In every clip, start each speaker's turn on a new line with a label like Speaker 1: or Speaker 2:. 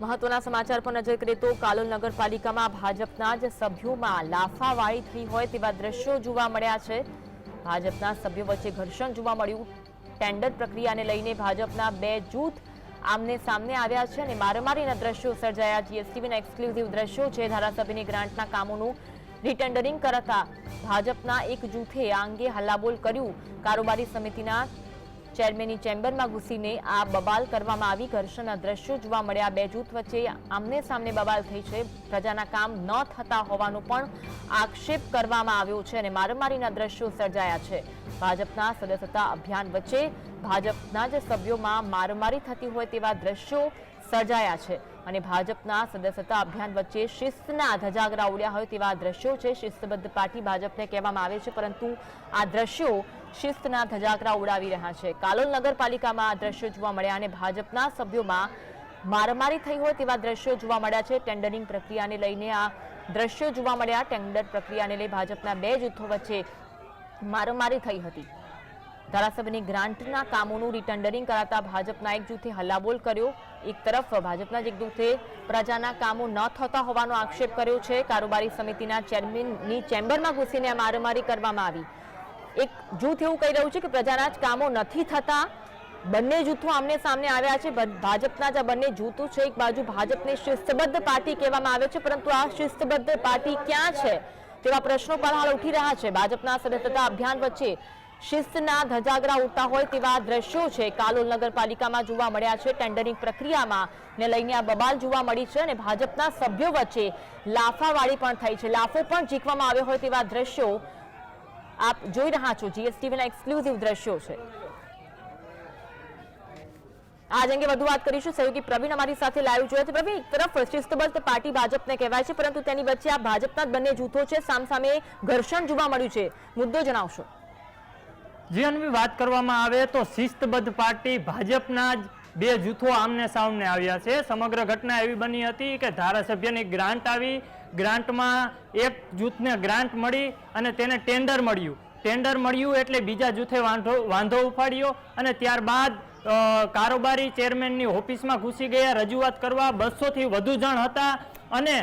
Speaker 1: મહત્વના સમાચાર પર નજર કરીએ તો કાલોલ નગરપાલિકામાં ભાજપના જ સભ્યોમાં લાફાવાળી થઈ હોય તેવા દ્રશ્યો જોવા મળ્યા છે. ભાજપના સભ્યો વચ્ચે ઘર્ષણ જોવા મળ્યું. ટેન્ડર પ્રક્રિયાને લઈને ભાજપના બે જૂથ આમને સામને આવ્યા છે અને મારામારીના દ્રશ્યો સર્જાયા. જીએસટીવીના એક્સક્લુઝિવ દ્રશ્યો છે. ધારાસભ્યની ગ્રાન્ટના કામોનું રિટેન્ડરિંગ કરતા ભાજપના એક જૂથે આ અંગે હલ્લાબોલ કર્યું. કારોબારી સમિતિના ચેરમેનની ચેમ્બરમાં ઘૂસીને આ બબાલ કરવામાં આવી. ઘર્ષણના દ્રશ્યો જોવા મળ્યા. બે જૂથ વચ્ચે આમને સામને બબાલ થઈ છે. પ્રજાના કામ ન થતા હોવાનો પણ આક્ષેપ કરવામાં આવ્યો છે અને મારામારીના દ્રશ્યો સર્જાયા છે. ભાજપના સદસ્યતા અભિયાન વચ્ચે ભાજપના જ સભ્યોમાં મારામારી થતી હોય તેવા દ્રશ્યો સર્જાયા છે. અને ભાજપના સદસ્યતા અભિયાન વચ્ચે શિસ્તના ધજાગરા ઉડ્યા હોય તેવા દ્રશ્યો છે. શિસ્તબદ્ધ પાર્ટી ભાજપને કહેવામાં આવે છે, પરંતુ આ દ્રશ્યો શિસ્તના ધજાગરા ઉડાવી રહ્યા છે. કાલોલ નગરપાલિકામાં આ દ્રશ્યો જોવા મળ્યા અને ભાજપના સભ્યોમાં મારામારી થઈ હોય તેવા દ્રશ્યો જોવા મળ્યા છે. ટેન્ડરિંગ પ્રક્રિયાને લઈને આ દ્રશ્યો જોવા મળ્યા. ટેન્ડર પ્રક્રિયાને લઈ ભાજપના બે જૂથો વચ્ચે મારામારી થઈ હતી. ધારાસભ્યની ગ્રાન્ટના કામોનું રિટેન્ડરિંગ કરાતા ભાજપના એક જૂથે હલ્લાબોલ કર્યો. એક તરફ ભાજપના જ એક જૂથે પ્રજાના કામો ન થતા હોવાનો આક્ષેપ કર્યો છે. કારોબારી સમિતિના ચેરમેનની ચેમ્બરમાં ઘૂસીને મારામારી કરવામાં આવી. એક જૂથ એવું કહી રહ્યું છે કે પ્રજાના જ કામો નથી થતા. બંને જૂથો આમને સામને આવ્યા છે. ભાજપના જ આ બંને જૂથો છે. એક બાજુ ભાજપને શિસ્તબદ્ધ પાર્ટી કહેવામાં આવે છે, પરંતુ આ શિસ્તબદ્ધ પાર્ટી ક્યાં છે તેવા પ્રશ્નો પણ હાલ ઉઠી રહ્યા છે. ભાજપના સદસ્યતા અભિયાન વચ્ચે શિસ્તના ધજાગરા ઉડતા હોય તેવા દ્રશ્યો છે. કાલોલ નગરપાલિકામાં જોવા મળ્યા છે. ટેન્ડરિંગ પ્રક્રિયામાં ને લઈને આ બબાલ જોવા મળી છે અને ભાજપના સભ્યો વચ્ચે લાફાવાળી પણ થઈ છે. લાફો પણ ઝીકવામાં આવ્યો હોય તેવા દ્રશ્યો આપ જોઈ રહ્યા છો. જીએસટીવીના એક્સક્લુઝિવ દ્રશ્યો છે. આજ અંગે વધુ વાત કરીશું. સહયોગી પ્રવીણ અમારી સાથે લાઈવ જોયા છે. પ્રવીણ, એક તરફ શિસ્તબદ્ધ પાર્ટી ભાજપને કહેવાય છે, પરંતુ તેની વચ્ચે આ ભાજપના બંને જૂથો છે. સામસામે ઘર્ષણ જોવા મળ્યું છે. મુદ્દો જણાવશો.
Speaker 2: જે અન્વી વાત કરવામાં આવે તો શિસ્તબદ્ધ પાર્ટી ભાજપના જ બે જૂથો આમને સામને આવ્યા છે. સમગ્ર ઘટના એવી બની હતી કે ધારાસભ્યની ગ્રાન્ટ આવી, ગ્રાન્ટમાં એક જૂથને ગ્રાન્ટ મળી અને તેને ટેન્ડર મળ્યું. ટેન્ડર મળ્યું એટલે બીજા જૂથે વાંધો વાંધો ઉપાડ્યો અને ત્યારબાદ કારોબારી ચેરમેનની ઓફિસમાં ઘૂસી ગયા. રજૂઆત કરવા બસોથી વધુ જણ હતા અને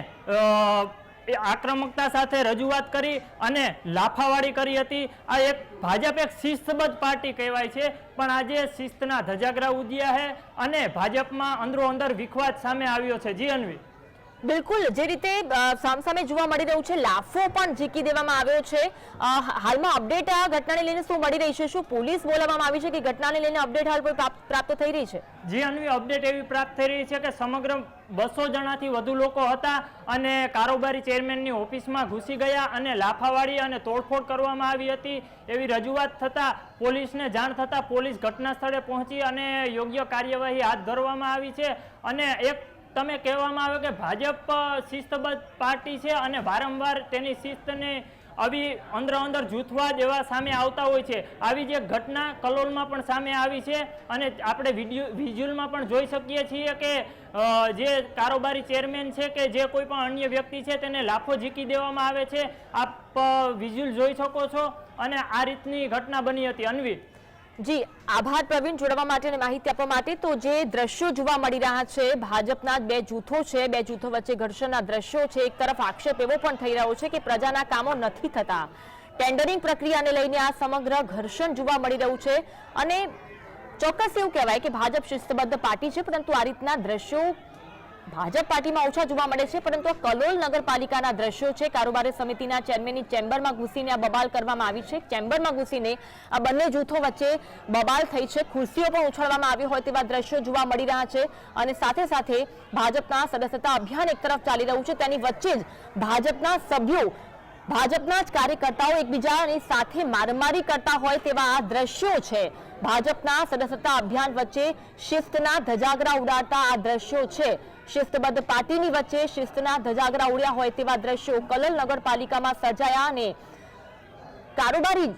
Speaker 2: એ આક્રમકતા સાથે રજૂઆત કરી અને લાફાવાળી કરી હતી. આ એક ભાજપ એક શિસ્તબદ્ધ પાર્ટી કહેવાય છે, પણ આજે શિસ્તના ધજાગરા ઉદ્યા છે અને ભાજપમાં અંદરો અંદર વિખવાદ સામે આવ્યો છે. જી અન્વી.
Speaker 1: બિલકુલ, જે રીતે સામસામે જોવા મળી રહ્યું છે, લાફો પણ ઝીકી દેવામાં આવ્યો છે. હાલમાં અપડેટ આ ઘટનાને લઈને શું મળી રહી છે? શું પોલીસ બોલાવવામાં આવી છે કે ઘટનાને લઈને અપડેટ હાલ પર પ્રાપ્ત- પ્રાપ્ત થઈ રહી છે?
Speaker 2: જી, અનવી, અપડેટ એવી પ્રાપ્ત થઈ રહી છે કે સમગ્ર બસો જણાથી વધુ લોકો હતા અને કારોબારી ચેરમેનની ઓફિસમાં ઘૂસી ગયા અને લાફાવાળી અને તોડફોડ કરવામાં આવી હતી. એવી રજૂઆત થતાં પોલીસને જાણ થતાં પોલીસ ઘટના સ્થળે પહોંચી અને યોગ્ય કાર્યવાહી હાથ ધરવામાં આવી છે. અને એક તમે કહેવામાં આવે કે ભાજપ શિસ્તબદ્ધ પાર્ટી છે અને વારંવાર તેની શિસ્તને આવી અંદર અંદર જૂથવાદ એવા સામે આવતા હોય છે. આવી જે ઘટના કલોલમાં પણ સામે આવી છે અને આપણે વીડિયો, વિઝ્યુઅલમાં પણ જોઈ શકીએ છીએ કે જે કારોબારી ચેરમેન છે કે જે કોઈ પણ અન્ય વ્યક્તિ છે તેને લાફો ઝીકી દેવામાં આવે છે. આપ વિઝ્યુઅલ જોઈ શકો છો અને આ રીતની ઘટના બની હતી. અન્વી
Speaker 1: જી, આભાર પ્રવીણ જોડવા માટે અને માહિતી આપવા માટે. તો જે દ્રશ્યો જોવા મળી રહ્યા છે, ભાજપના બે જૂથો છે, બે જૂથો વચ્ચે ઘર્ષણના દ્રશ્યો છે. એક તરફ આક્ષેપ એવો પણ થઈ રહ્યો છે કે પ્રજાના કામો નથી થતા. ટેન્ડરિંગ પ્રક્રિયાને લઈને આ સમગ્ર ઘર્ષણ જોવા મળી રહ્યું છે. અને ચોક્કસ એવું કહેવાય કે ભાજપ શિસ્તબદ્ધ પાર્ટી છે, પરંતુ આ રીતના દ્રશ્યો ભાજપ પાર્ટીમાં ઓછા જોવા મળે છે, પરંતુ કલોલ નગરપાલિકાના દ્રશ્યો છે. કારોબારી સમિતિના ચેરમેનની ચેમ્બરમાં ઘૂસીને આ બબાલ કરવામાં આવી છે. ચેમ્બરમાં ઘૂસીને આ બંને જૂથો વચ્ચે બબાલ થઈ છે. ખુરશીઓ પણ ઉછાળવામાં આવી હોય તેવા દ્રશ્યો જોવા મળી રહ્યા છે અને સાથે સાથે ભાજપના સદસ્યતા અભિયાન એક તરફ ચાલી રહ્યું છે. તેની વચ્ચે જ ભાજપના સભ્યો ભાજપના જ કાર્યકર્તાઓ એકબીજાની સાથે મારમારી કરતા હોય તેવા આ દ્રશ્યો છે. ભાજપના સદસ્યતા અભિયાન વચ્ચે શિસ્તના ધજાગરા ઉડાડતા આ દ્રશ્યો છે. શિસ્તબદ્ધ પાર્ટીની વચ્ચે શિસ્તના ધજાગરા ઉડ્યા હોય તેવા દ્રશ્યો કલલ નગરપાલિકામાં સર્જાયા અને કારોબારી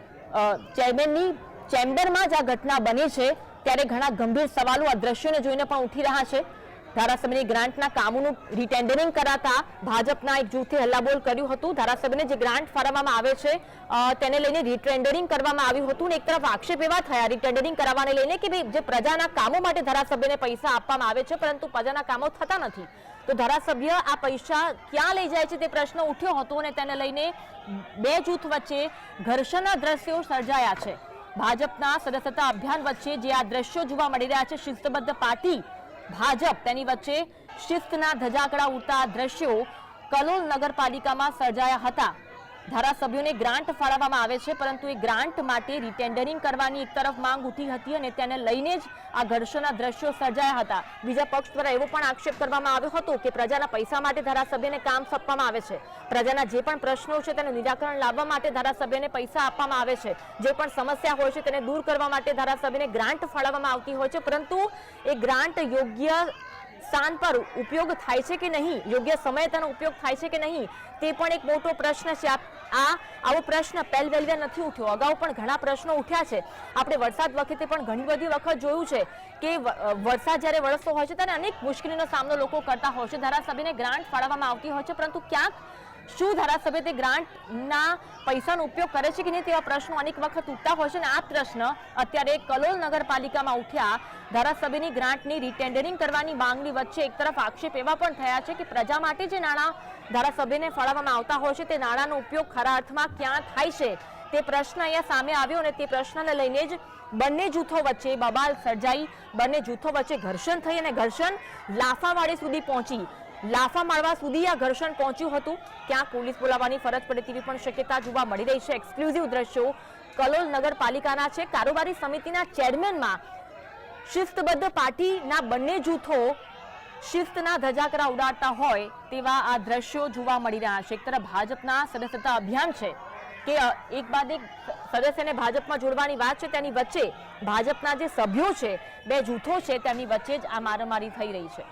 Speaker 1: ચેરમેનની ચેમ્બરમાં જ આ ઘટના બની છે. ત્યારે ઘણા ગંભીર સવાલો આ દ્રશ્યોને જોઈને પણ ઉઠી રહ્યા છે. ધારાસભ્યની ગ્રાન્ટના કામોનું રીટેન્ડરિંગ કરાતા ભાજપના એક જૂથે હલ્લાબોલ કર્યું હતું. ધારાસભ્યને જે ગ્રાન્ટ ફાળવવામાં આવે છે તેને લઈને રીટેન્ડરિંગ કરવામાં આવ્યું હતું ને એક તરફ આક્ષેપ એવા થયા રીટેન્ડરિંગ કરવાને લઈને કે ભાઈ જે પ્રજાના કામો માટે ધારાસભ્યને પૈસા આપવામાં આવે છે, પરંતુ પ્રજાના કામો થતા નથી. તો ધારાસભ્ય આ પૈસા ક્યાં લઈ જાય છે તે પ્રશ્ન ઉઠ્યો હતો અને તેને લઈને બે જૂથ વચ્ચે ઘર્ષણના દ્રશ્યો સર્જાયા છે. ભાજપના સદસ્યતા અભિયાન વચ્ચે જે આ દ્રશ્યો જોવા મળી રહ્યા છે, શિસ્તબદ્ધ પાર્ટી ભાજપ તેની વચ્ચે શિસ્તના ધજાકડા ઉડતા દ્રશ્યો કલોલ નગરપાલિકામાં સર્જાયા હતા. ધારાસભ્યોને ગ્રાન્ટ ફાળવવામાં આવે છે, પરંતુ એ ગ્રાન્ટ માટે રીટેન્ડરિંગ કરવાની એક તરફ માંગ ઉઠી હતી અને તેને લઈને જ આ ઘર્ષણના દ્રશ્યો સર્જાયા હતા. બીજા પક્ષ દ્વારા એવો પણ આક્ષેપ કરવામાં આવ્યો હતો કે પ્રજાના પૈસા માટે ધારાસભ્યને કામ સોંપવામાં આવે છે. પ્રજાના જે પણ પ્રશ્નો છે તેનું નિરાકરણ લાવવા માટે ધારાસભ્યને પૈસા આપવામાં આવે છે. જે પણ સમસ્યા હોય છે તેને દૂર કરવા માટે ધારાસભ્યને ગ્રાન્ટ ફાળવવામાં આવતી હોય છે, પરંતુ એ ગ્રાન્ટ યોગ્ય સ્થાન પર ઉપયોગ થાય છે કે નહીં? યોગ્ય સમયે તેનો ઉપયોગ થાય છે કે નહીં? તે પણ એક મોટો પ્રશ્ન છે. આ આવો પ્રશ્ન પહેલવેલવે નથી ઉઠ્યો. અગાઉ પણ ઘણા પ્રશ્નો ઉઠ્યા છે. આપણે વરસાદ વખતે પણ ઘણી બધી વખત જોયું છે કે વરસાદ જ્યારે વરસતો હોય છે ત્યારે અનેક મુશ્કેલીનો સામનો લોકો કરતા હોય છે. ધારાસભ્યને ગ્રાન્ટ ફાળવવામાં આવતી હોય છે. પરંતુ ક્યાંક શું ધારાસભ્ય તે ગ્રાન્ટના પૈસાનો ઉપયોગ કરે છે કે નહીં તેવા પ્રશ્નો અનેક વખત ઉઠતા હોય છે અને આ પ્રશ્ન અત્યારે કલોલ નગરપાલિકામાં ઉઠ્યા. ધારાસભ્યની ગ્રાન્ટની રીટેન્ડરિંગ કરવાની માંગણી વચ્ચે એક તરફ આક્ષેપ એવા પણ થયા છે કે પ્રજા માટે જે નાણાં ધારાસભ્યને ફાળવવામાં આવતા હોય છે તે નાણાંનો ઉપયોગ ખરા અર્થમાં ક્યાં થાય છે? તે પ્રશ્ન અહીંયા સામે આવ્યો અને તે પ્રશ્નને લઈને જ બંને જૂથો વચ્ચે બબાલ સર્જાઈ. બંને જૂથો વચ્ચે ઘર્ષણ થઈ અને ઘર્ષણ લાફાવાડી સુધી પહોંચી. લાફા મારવા સુધી આ ઘર્ષણ પહોંચ્યું હતું. ક્યાંક પોલીસ બોલાવવાની ફરજ પડે તેવી પણ શક્યતા જોવા મળી રહી છે. એક્સક્લુઝિવ દ્રશ્યો કલોલ નગરપાલિકાના છે. કારોબારી સમિતિના ચેરમેનમાં શિસ્તબદ્ધ પાર્ટીના બંને જૂથો શિસ્તના ધજાકરા ઉડાડતા હોય તેવા આ દ્રશ્યો જોવા મળી રહ્યા છે. એક તરફ ભાજપના સદસ્યતા અભિયાન છે કે એક બાદ એક સદસ્યને ભાજપમાં જોડવાની વાત છે. તેની વચ્ચે ભાજપના જે સભ્યો છે, બે જૂથો છે તેમની વચ્ચે જ આ મારામારી થઈ રહી છે.